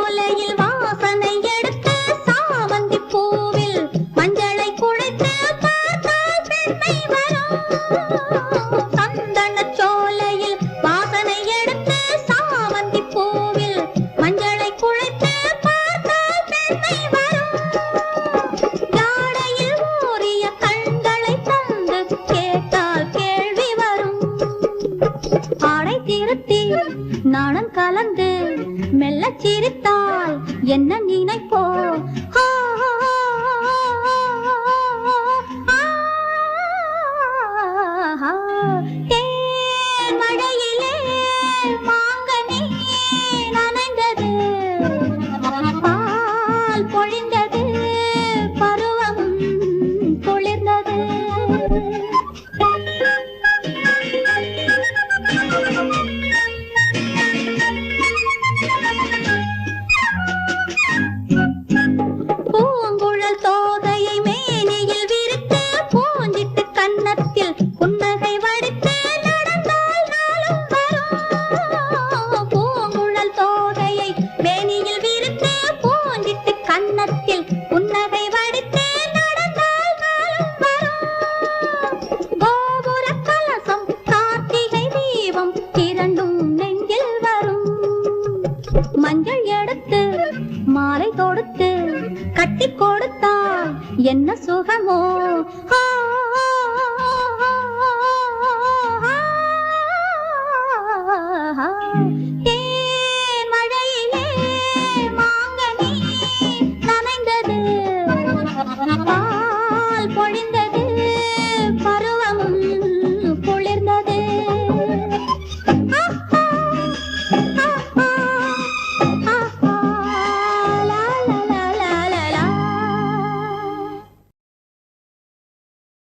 சோலையில் வாசனை எடுத்த சாமந்தி பூவில் மஞ்சளை குழைத்த பார்த்தா பெண்ணை வரோ நாணம் கலந்து மெல்ல சிரித்தாய். என்ன நினைப்போ? சுழல் தோகையை மே கொடுத்து கட்டி கொடுத்தால் என்ன சுகமோ?